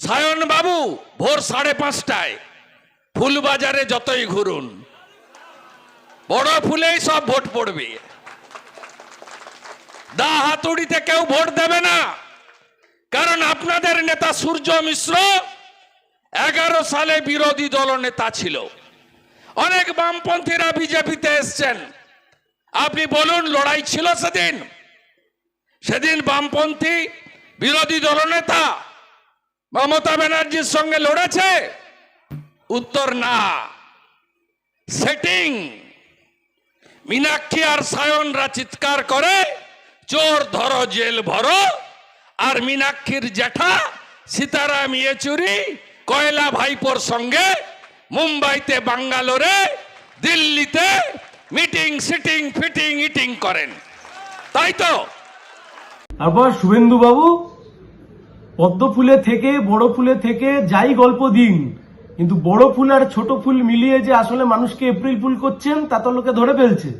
সায়ন বাবু, ভোর সাড়ে পাঁচটায়। ফুলবাজারে যতই ঘুরুন, বড় ফুলেই সব ভোট পড়বে। দা হাতুড়িতে কেউ ভোট দেবে না, কারণ আপনাদের নেতা সূর্য মিশ্র এগারো সালে বিরোধী দল নেতা ছিল। অনেক বামপন্থীরা বিজেপিতে এসছেন। আপনি বলুন, লড়াই ছিল সেদিন? সেদিন বামপন্থী বিরোধী দলনেতা মমতা ব্যানার্জির সঙ্গে লড়েছে? উত্তর না। সেটিং মীনাক্ষী আর সায়নরা চিৎকার করে, চোর ধরো, জেল ভরো। আর মীনাক্ষীর জ্যাঠা সীতারাম ইয়েচুরি, কয়লা ভাইপোর সঙ্গে মুম্বাইতে বাঙ্গালোরে, দিল্লিতে মিটিং, সিটিং, ফিটিং, ইটিং করেন। তাই তো? তারপর শুভেন্দু বাবু পদ্ম ফুলে থেকে, বড় ফুলে থেকে যাই গল্প দিন, কিন্তু বড় ফুল আর ছোট ফুল মিলিয়ে যে আসলে মানুষকে এপ্রিল ফুল করছেন, তা তো লোকে ধরে ফেলছে।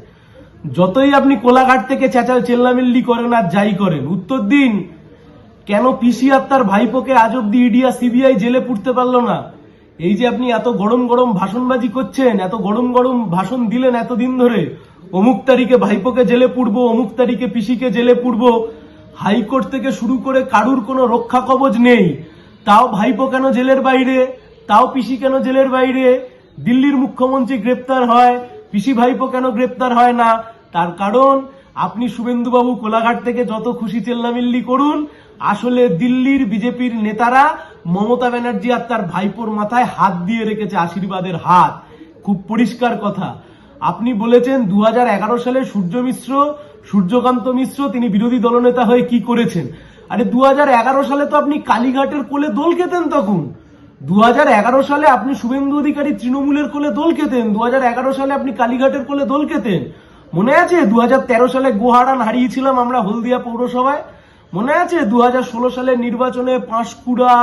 যতই আপনি কোলাঘাট থেকে চেঁচা চেল্লামিল্লি করেন আর যাই করেন, উত্তর দিন, কেন পিসি আর তার ভাইপোকে আজ অব্দি ইডিয়া সিবিআই জেলে পুড়তে পারল না? এই যে আপনি এত গরম গরম ভাষণবাজি করছেন, এত গরম গরম ভাষণ দিলেন এতদিন ধরে, অমুক তারিখে ভাইপোকে জেলে পুড়বো, অমুক তারিখে পিসিকে জেলে পুড়বো হাইকোর্ট থেকে শুরু করে কারুর কোনো রক্ষা কবচ নেই। তাও ভাইপো কেন জেলের বাইরে? তাও পিসি কেন জেলের বাইরে? দিল্লির মুখ্যমন্ত্রী গ্রেপ্তার হয়, পিসি ভাইপো কেন গ্রেপ্তার হয় না? তার কারণ, আপনি শুভেন্দুবাবু কোলাঘাট থেকে যত খুশি চেল্লামিল্লি করুন, আসলে দিল্লির বিজেপির নেতারা মমতা ব্যানার্জি আর তার ভাইপোর মাথায় হাত দিয়ে রেখেছে আশীর্বাদের হাত। খুব পরিষ্কার কথা। আপনি বলেছেন দু হাজার এগারো সালে সূর্য মিশ্র সূর্যকান্ত মিশ্র তিনি বিরোধী দলনেতা হয়ে কি করেছেন? আরে দু হাজার এগারো সালে তো আপনি কালীঘাটের কোলে দোল খেতেন তখন। দু হাজার এগারো সালে আপনি শুভেন্দু অধিকারী তৃণমূলের কোলে দোল খেতেন। দু হাজার এগারো সালে আপনি কালীঘাটের কোলে দোল খেতেন। মনে আছে? দু হাজার তেরো সালে গোহারান হারিয়েছিলাম আমরা হলদিয়া পৌরসভায়। মনে আছে? দু সালের নির্বাচনে পাঁশকুড়া,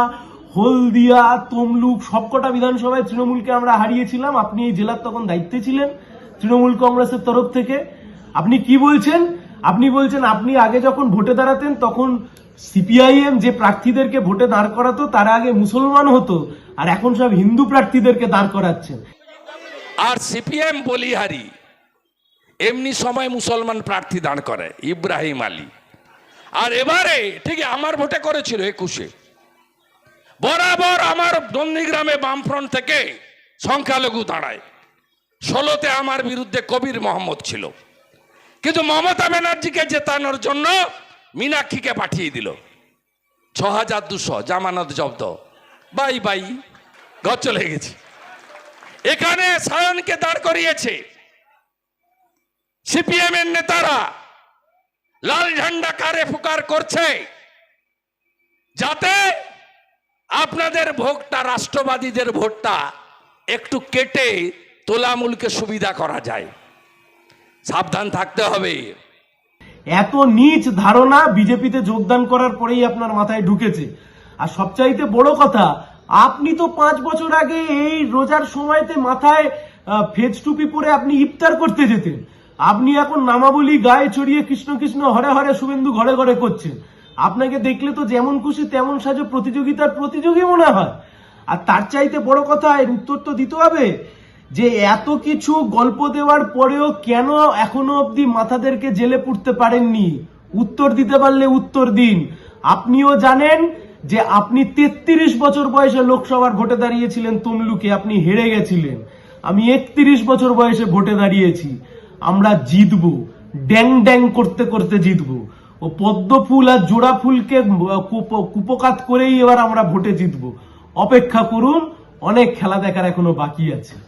হলদিয়া, তমলুক সবকটা বিধানসভায় তৃণমূলকে আমরা হারিয়েছিলাম। আপনি এই জেলার তখন দায়িত্বে ছিলেন তৃণমূল কংগ্রেসের তরফ থেকে। আপনি কি বলছেন? আপনি বলছেন আপনি আগে যখন ভোটে দাঁড়াতেন, তখন সিপিআইএম যে প্রার্থীদেরকে ভোটে দাঁড় করাতো, তারা আগে মুসলমান হতো, আর এখন সব হিন্দু প্রার্থীদেরকে দাঁড় করাচ্ছেন। আর সিপিএম বলিহারি, এমনি সময় মুসলমান প্রার্থী দাঁড় করে, ইব্রাহিম আলী। আর এবারে, ঠিক আমার ভোটে করেছিল একুশে। বরাবর আমার নন্দীগ্রামে বামফ্রন্ট থেকে সংখ্যালঘু দাঁড়ায়। ষোলোতে আমার বিরুদ্ধে কবির মোহাম্মদ ছিল। কিন্তু মমতা ব্যানার্জিকে জেতানোর জন্য মীনাক্ষীকে পাঠিয়ে দিল। ছ হাজার দুশো, জামানত জব্দ। বাই বাই, ঘর চলে গেছে। এখানে সায়নকে দাঁড় করিয়েছে। সিপিএম এর নেতারা লাল ঝান্ডা কারে ফুকার করছে যাতে আপনাদের ভোটটা, রাষ্ট্রবাদীদের ভোটটা একটু কেটে তোলামূলকে সুবিধা করা যায়। সাবধান থাকতে হবে। এত নিচ ধারণা বিজেপিতে যোগদান করার পরেই আপনার মাথায় ঢুকেছে। আর সবচাইতে বড় কথা, আপনি তো পাঁচ বছর আগে এই রোজার সময়তে মাথায় ফেজ টুপি পরে আপনি ইফতার করতে যেতেন। আপনি এখন নামাবলি গায়ে চড়িয়ে কৃষ্ণ কৃষ্ণ হরে হরে শুভেন্দু ঘরে ঘরে করছেন। আপনাকে দেখলে তো যেমন খুশি তেমন সাজো প্রতিযোগিতার প্রতিযোগী মনে হয়। আর তার চাইতে বড় কথা, এর উত্তর তো দিতে হবে। যে এত কিছু গল্প দেওয়ার পরেও কেন এখনও অবধি মাথাদেরকে জেলে পুড়তে পারেননি? উত্তর দিতে পারলে উত্তর দিন। আপনিও জানেন যে আপনি তেত্রিশ বছর বয়সে লোকসভার ভোটে দাঁড়িয়েছিলেন, তমলুকে আপনি হেরে গেছিলেন। আমি একত্রিশ বছর বয়সে ভোটে দাঁড়িয়েছি। আমরা জিতবো, ড্যাং ড্যাং করতে করতে জিতবো। ও পদ্ম ফুল আর জোড়া ফুলকে কুপ- কুপকাত করেই এবার আমরা ভোটে জিতবো। অপেক্ষা করুন, অনেক খেলা দেখার এখনও বাকি আছে।